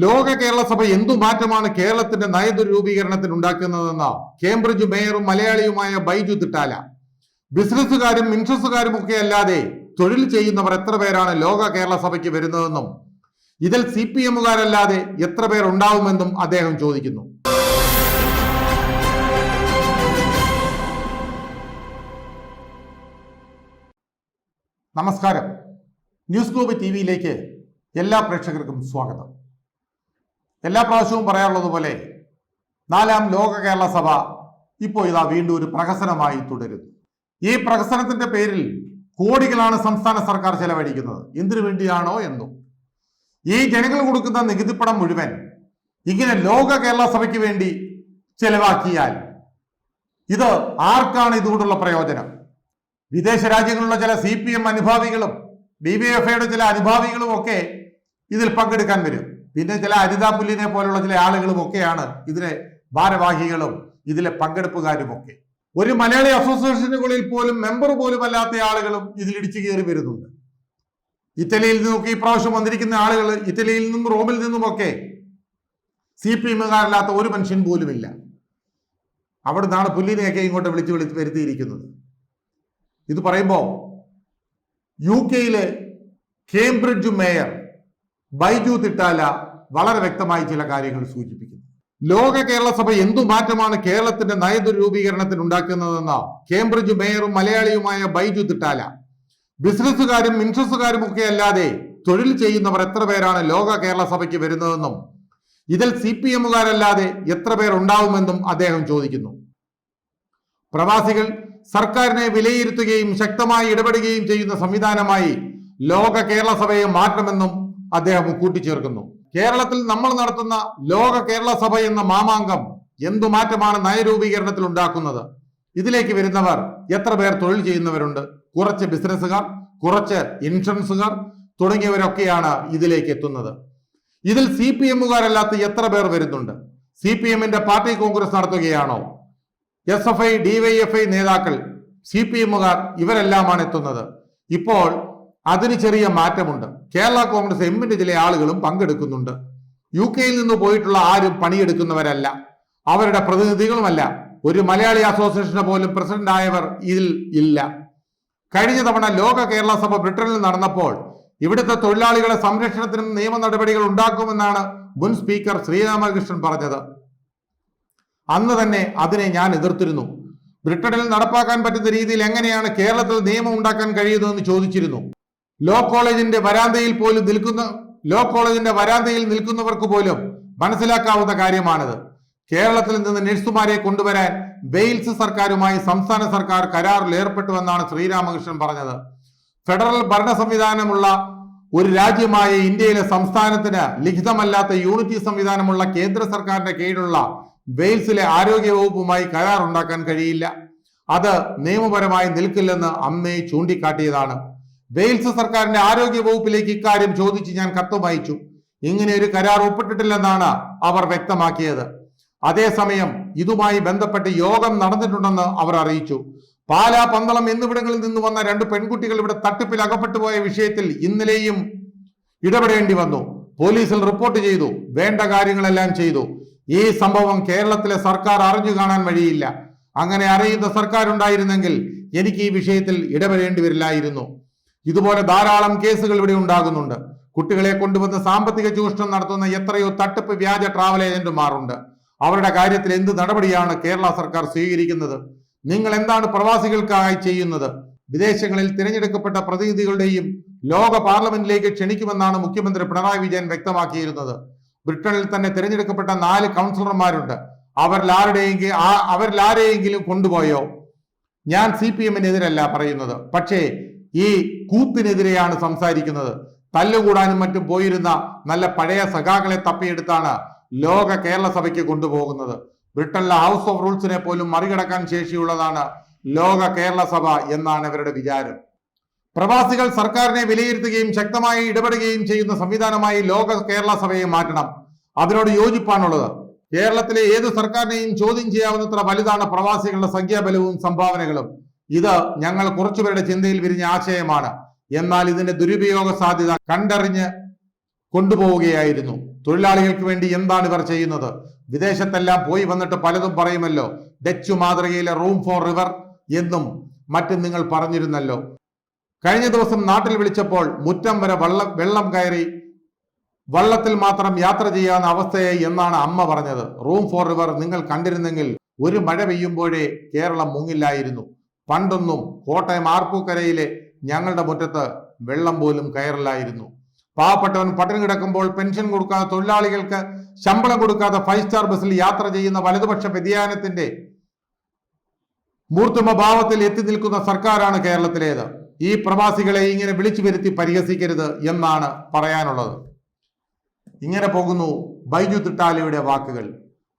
ലോക കേരള സഭ എന്തു മാറ്റമാണ് കേരളത്തിന്റെ നയതുരൂപീകരണത്തിൽ ഉണ്ടാക്കുന്നതെന്ന? കേംബ്രിഡ്ജ് മേയറും മലയാളിയുമായ ബൈജു തിട്ടാല. ബിസിനസ്സുകാരും ഇൻട്രസ്റ്റുകാരും ഒക്കെ അല്ലാതെ തൊഴിൽ ചെയ്യുന്നവർ എത്ര പേരാണ് ലോക കേരള സഭയ്ക്ക് വരുന്നതെന്നും ഇതിൽ സി പി എമ്മുകാരല്ലാതെ എത്ര പേർ ഉണ്ടാവുമെന്നും അദ്ദേഹം ചോദിക്കുന്നു. നമസ്കാരം. ന്യൂസ് ഗ്ലോബ് ടി വിയിലേക്ക് എല്ലാ പ്രേക്ഷകർക്കും സ്വാഗതം. എല്ലാ പ്രാവശ്യവും പറയാറുള്ളത് പോലെ നാലാം ലോക കേരള സഭ ഇപ്പോൾ ഇതാ വീണ്ടും ഒരു പ്രഹസനമായി തുടരുന്നു. ഈ പ്രഹസനത്തിന്റെ പേരിൽ കോടികളാണ് സംസ്ഥാന സർക്കാർ ചെലവഴിക്കുന്നത്. എന്തിനു വേണ്ടിയാണോ എന്നും. ഈ ജനങ്ങൾ കൊടുക്കുന്ന നികുതിപ്പണം മുഴുവൻ ഇങ്ങനെ ലോക കേരള സഭയ്ക്ക് വേണ്ടി ചെലവാക്കിയാൽ ഇത് ആർക്കാണ് ഇതുകൊണ്ടുള്ള പ്രയോജനം? വിദേശ രാജ്യങ്ങളിലുള്ള ചില സി പി എം അനുഭാവികളും ഡി വി എഫ് ഐയുടെ ചില അനുഭാവികളും ഒക്കെ ഇതിൽ പങ്കെടുക്കാൻ വരും. പിന്നെ ചില അനിതാ പുല്ലിനെ പോലുള്ള ചില ആളുകളും ഒക്കെയാണ് ഇതിലെ ഭാരവാഹികളും ഇതിലെ പങ്കെടുപ്പുകാരും ഒക്കെ ഒരു മലയാളി അസോസിയേഷനുകളിൽ പോലും മെമ്പർ പോലും അല്ലാത്ത ആളുകളും ഇതിലിടിച്ചു കയറി വരുന്നുണ്ട്. ഇറ്റലിയിൽ നിന്നൊക്കെ ഈ പ്രാവശ്യം വന്നിരിക്കുന്ന ആളുകൾ ഇറ്റലിയിൽ നിന്നും റോമിൽ നിന്നുമൊക്കെ സി പി എമ്മുകാരല്ലാത്ത ഒരു മനുഷ്യൻ പോലുമില്ല. അവിടെ നിന്നാണ് പുല്ലിനെയൊക്കെ ഇങ്ങോട്ട് വിളിച്ച് വിളിച്ച് വരുത്തിയിരിക്കുന്നത്. ഇത് പറയുമ്പോൾ യു കെയിലെ കേംബ്രിഡ്ജ് മേയർ ബൈജു തിട്ടാല വളരെ വ്യക്തമായി ചില കാര്യങ്ങൾ സൂചിപ്പിക്കുന്നു. ലോക കേരള സഭ എന്തു മാറ്റമാണ് കേരളത്തിന്റെ നയതുരൂപീകരണത്തിന് ഉണ്ടാക്കുന്നതെന്ന കേംബ്രിഡ്ജ് മേയറും മലയാളിയുമായ ബൈജു തിട്ടാല. ബിസിനസ്സുകാരും ഇൻട്രസ്റ്റുകാരും ഒക്കെ അല്ലാതെ തൊഴിൽ ചെയ്യുന്നവർ എത്ര പേരാണ് ലോക കേരള സഭയ്ക്ക് വരുന്നതെന്നും ഇതിൽ സി പി എമ്മുകാരല്ലാതെ എത്ര പേർ ഉണ്ടാവുമെന്നും അദ്ദേഹം ചോദിക്കുന്നു. പ്രവാസികൾ സർക്കാരിനെ വിലയിരുത്തുകയും ശക്തമായി ഇടപെടുകയും ചെയ്യുന്ന സംവിധാനമായി ലോക കേരള സഭയെ മാറ്റണമെന്നും അദ്ദേഹം കൂട്ടിച്ചേർക്കുന്നു. കേരളത്തിൽ നമ്മൾ നടത്തുന്ന ലോക കേരള സഭ എന്ന മാമാങ്കം എന്തു മാറ്റമാണ് നയരൂപീകരണത്തിൽ ഉണ്ടാക്കുന്നത്? ഇതിലേക്ക് വരുന്നവർ എത്ര പേർ തൊഴിൽ ചെയ്യുന്നവരുണ്ട്? കുറച്ച് ബിസിനസ്സുകാർ കുറച്ച് ഇൻഷുറൻസുകാർ തുടങ്ങിയവരൊക്കെയാണ് ഇതിലേക്ക് എത്തുന്നത്. ഇതിൽ സി പി എമ്മുകാരല്ലാത്ത എത്ര പേർ വരുന്നുണ്ട്? സി പി എമ്മിന്റെ പാർട്ടി കോൺഗ്രസ് നടത്തുകയാണോ? എസ് എഫ് ഐ ഡിവൈഎഫ്ഐ നേതാക്കൾ സി പി എമ്മുകാർ ഇവരെല്ലാമാണ് എത്തുന്നത്. ഇപ്പോൾ അതിന് ചെറിയ മാറ്റമുണ്ട്. കേരള കോൺഗ്രസ് എമ്മിന്റെ ചില ആളുകളും പങ്കെടുക്കുന്നുണ്ട്. യു കെയിൽ നിന്ന് പോയിട്ടുള്ള ആരും പണിയെടുക്കുന്നവരല്ല. അവരുടെ പ്രതിനിധികളുമല്ല. ഒരു മലയാളി അസോസിയേഷന് പോലും പ്രസിഡന്റ് ആയവർ ഇതിൽ ഇല്ല. കഴിഞ്ഞ തവണ ലോക കേരള സഭ ബ്രിട്ടനിൽ നടന്നപ്പോൾ ഇവിടുത്തെ തൊഴിലാളികളെ സംരക്ഷണത്തിനും നിയമ നടപടികൾ ഉണ്ടാക്കുമെന്നാണ് മുൻ സ്പീക്കർ ശ്രീരാമകൃഷ്ണൻ പറഞ്ഞത്. അന്ന് തന്നെ അതിനെ ഞാൻ എതിർത്തിരുന്നു. ബ്രിട്ടനിൽ നടപ്പാക്കാൻ പറ്റുന്ന രീതിയിൽ എങ്ങനെയാണ് കേരളത്തിൽ നിയമം ഉണ്ടാക്കാൻ കഴിയുന്നതെന്ന് ചോദിച്ചിരുന്നു. ലോ കോളേജിന്റെ വരാന്തയിൽ പോലും നിൽക്കുന്ന ലോ കോളേജിന്റെ വരാന്തയിൽ നിൽക്കുന്നവർക്ക് പോലും മനസ്സിലാക്കാവുന്ന കാര്യമാണിത്. കേരളത്തിൽ നിന്ന് നഴ്സുമാരെ കൊണ്ടുവരാൻ വെയിൽസ് സർക്കാരുമായി സംസ്ഥാന സർക്കാർ കരാറിൽ ഏർപ്പെട്ടുവെന്നാണ് ശ്രീരാമകൃഷ്ണൻ പറഞ്ഞത്. ഫെഡറൽ ഭരണ സംവിധാനമുള്ള ഒരു രാജ്യമായ ഇന്ത്യയിലെ സംസ്ഥാനത്തിന് ലിഖിതമല്ലാത്ത യൂണിറ്റി സംവിധാനമുള്ള കേന്ദ്ര സർക്കാരിന്റെ കീഴിലുള്ള വെയിൽസിലെ ആരോഗ്യ വകുപ്പുമായി കരാർ ഉണ്ടാക്കാൻ കഴിയില്ല. അത് നിയമപരമായി നിൽക്കില്ലെന്ന് അമ്മയെ ചൂണ്ടിക്കാട്ടിയതാണ്. വെയിൽസ് സർക്കാരിന്റെ ആരോഗ്യ വകുപ്പിലേക്ക് ഇക്കാര്യം ചോദിച്ച് ഞാൻ കത്തും അയച്ചു ഇങ്ങനെ ഒരു കരാർ ഒപ്പിട്ടിട്ടില്ലെന്നാണ് അവർ വ്യക്തമാക്കിയത്. അതേസമയം ഇതുമായി ബന്ധപ്പെട്ട് യോഗം നടന്നിട്ടുണ്ടെന്ന് അവർ അറിയിച്ചു. പാല പന്തളം എന്നിവിടങ്ങളിൽ നിന്ന് വന്ന രണ്ട് പെൺകുട്ടികൾ ഇവിടെ തട്ടിപ്പിൽ അകപ്പെട്ടുപോയ വിഷയത്തിൽ ഇന്നലെയും ഇടപെടേണ്ടി വന്നു. പോലീസിൽ റിപ്പോർട്ട് ചെയ്തു. വേണ്ട കാര്യങ്ങളെല്ലാം ചെയ്തു. ഈ സംഭവം കേരളത്തിലെ സർക്കാർ അറിഞ്ഞു കാണാൻ വഴിയില്ല. അങ്ങനെ അറിയുന്ന സർക്കാർ ഉണ്ടായിരുന്നെങ്കിൽ എനിക്ക് ഈ വിഷയത്തിൽ ഇടപെടേണ്ടി വരില്ലായിരുന്നു. ഇതുപോലെ ധാരാളം കേസുകൾ ഇവിടെ ഉണ്ടാകുന്നുണ്ട്. കുട്ടികളെ കൊണ്ടുവന്ന് സാമ്പത്തിക ചൂഷണം നടത്തുന്ന എത്രയോ തട്ടിപ്പ് വ്യാജ ട്രാവൽ ഏജന്റുമാരുണ്ട് അവരുടെ കാര്യത്തിൽ എന്ത് നടപടിയാണ് കേരള സർക്കാർ സ്വീകരിക്കുന്നത്? നിങ്ങൾ എന്താണ് പ്രവാസികൾക്കായി ചെയ്യുന്നത്? വിദേശങ്ങളിൽ തിരഞ്ഞെടുക്കപ്പെട്ട പ്രതിനിധികളുടെയും ലോക പാർലമെന്റിലേക്ക് ക്ഷണിക്കുമെന്നാണ് മുഖ്യമന്ത്രി പിണറായി വിജയൻ വ്യക്തമാക്കിയിരുന്നത്. ബ്രിട്ടനിൽ തന്നെ തിരഞ്ഞെടുക്കപ്പെട്ട നാല് കൗൺസിലർമാരുണ്ട്. അവരിൽ ആരുടെയെങ്കിലും അവരിൽ ആരെയെങ്കിലും കൊണ്ടുപോയോ? ഞാൻ സി പി എമ്മിനെതിരല്ല പറയുന്നത്. പക്ഷേ ഈ കൂത്തിനെതിരെയാണ് സംസാരിക്കുന്നത്. തല്ലുകൂടാനും മറ്റും പോയിരുന്ന നല്ല പഴയ സഖാക്കളെ തപ്പിയെടുത്താണ് ലോക കേരള സഭയ്ക്ക് കൊണ്ടുപോകുന്നത്. ബ്രിട്ടനിലെ ഹൗസ് ഓഫ് റൂൾസിനെ പോലും മറികടക്കാൻ ശേഷിയുള്ളതാണ് ലോക കേരള സഭ എന്നാണ് ഇവരുടെ വിചാരം. പ്രവാസികൾ സർക്കാരിനെ വിലയിരുത്തുകയും ശക്തമായി ഇടപെടുകയും ചെയ്യുന്ന സംവിധാനമായി ലോക കേരള സഭയെ മാറ്റണം. അതിനോട് യോജിപ്പാണുള്ളത്. കേരളത്തിലെ ഏത് സർക്കാരിനെയും ചോദ്യം ചെയ്യാവുന്നത്ര വലുതാണ് പ്രവാസികളുടെ സംഖ്യാബലവും സംഭാവനകളും. ഇത് ഞങ്ങൾ കുറച്ചുപേരുടെ ചിന്തയിൽ വിരിഞ്ഞ ആശയമാണ്. എന്നാൽ ഇതിന്റെ ദുരുപയോഗ സാധ്യത കണ്ടറിഞ്ഞ് കൊണ്ടുപോവുകയായിരുന്നു. തൊഴിലാളികൾക്ക് വേണ്ടി എന്താണ് ഇവർ ചെയ്യുന്നത്? വിദേശത്തെല്ലാം പോയി വന്നിട്ട് പലതും പറയുമല്ലോ. ഡച്ചു മാതൃകയിലെ റൂം ഫോർ റിവർ എന്നും മറ്റും നിങ്ങൾ പറഞ്ഞിരുന്നല്ലോ. കഴിഞ്ഞ ദിവസം നാട്ടിൽ വിളിച്ചപ്പോൾ മുറ്റം വരെ വള്ളം വെള്ളം കയറി വള്ളത്തിൽ മാത്രം യാത്ര ചെയ്യാവുന്ന അവസ്ഥയായി എന്നാണ് അമ്മ പറഞ്ഞത്. റൂം ഫോർ റിവർ നിങ്ങൾ കണ്ടിരുന്നെങ്കിൽ ഒരു മഴ പെയ്യുമ്പോഴേ കേരളം മുങ്ങില്ലായിരുന്നു. പണ്ടൊന്നും കോട്ടയം ആർപ്പൂക്കരയിലെ ഞങ്ങളുടെ മുറ്റത്ത് വെള്ളം പോലും കയറില്ലായിരുന്നു. പാവപ്പെട്ടവൻ പട്ടിണി കിടക്കുമ്പോൾ പെൻഷൻ കൊടുക്കാതെ തൊഴിലാളികൾക്ക് ശമ്പളം കൊടുക്കാതെ ഫൈവ് സ്റ്റാർ ബസ്സിൽ യാത്ര ചെയ്യുന്ന വലതുപക്ഷ വ്യതിയാനത്തിന്റെ മൂർത്തമ ഭാവത്തിൽ എത്തി നിൽക്കുന്ന സർക്കാരാണ് കേരളത്തിലേത്. ഈ പ്രവാസികളെ ഇങ്ങനെ വിളിച്ചു വരുത്തി പരിഹസിക്കരുത് എന്നാണ് പറയാനുള്ളത്. ഇങ്ങനെ പോകുന്നു ബൈജു തിട്ടാലിയുടെ വാക്കുകൾ.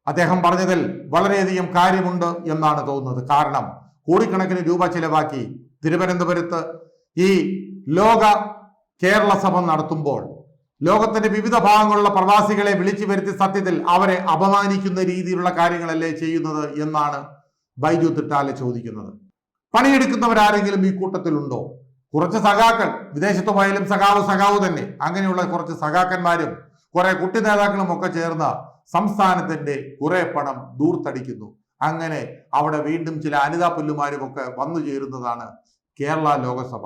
അദ്ദേഹം പറഞ്ഞതിൽ വളരെയധികം കാര്യമുണ്ട് എന്നാണ് തോന്നുന്നത്. കാരണം കോടിക്കണക്കിന് രൂപ ചിലവാക്കി തിരുവനന്തപുരത്ത് ഈ ലോക കേരള സഭ നടത്തുമ്പോൾ ലോകത്തിന്റെ വിവിധ ഭാഗങ്ങളിലുള്ള പ്രവാസികളെ വിളിച്ചു വരുത്തി സത്യത്തിൽ അവരെ അപമാനിക്കുന്ന രീതിയിലുള്ള കാര്യങ്ങളല്ലേ ചെയ്യുന്നത് എന്നാണ് ബൈജു തിട്ടാലെ ചോദിക്കുന്നത്. പണിയെടുക്കുന്നവരാരെങ്കിലും ഈ കൂട്ടത്തിലുണ്ടോ? കുറച്ച് സഖാക്കൾ വിദേശത്ത് പോയാലും സഖാവ് സഖാവ് തന്നെ. അങ്ങനെയുള്ള കുറച്ച് സഖാക്കന്മാരും കുറെ കുട്ടി നേതാക്കളും ഒക്കെ ചേർന്ന് സംസ്ഥാനത്തിന്റെ കുറെ പണം ദൂർത്തടിക്കുന്നു. അങ്ങനെ അവിടെ വീണ്ടും ചില അനിതാ പുല്ലുമാരുമൊക്കെ വന്നു ചേരുന്നതാണ് കേരള ലോകസഭ.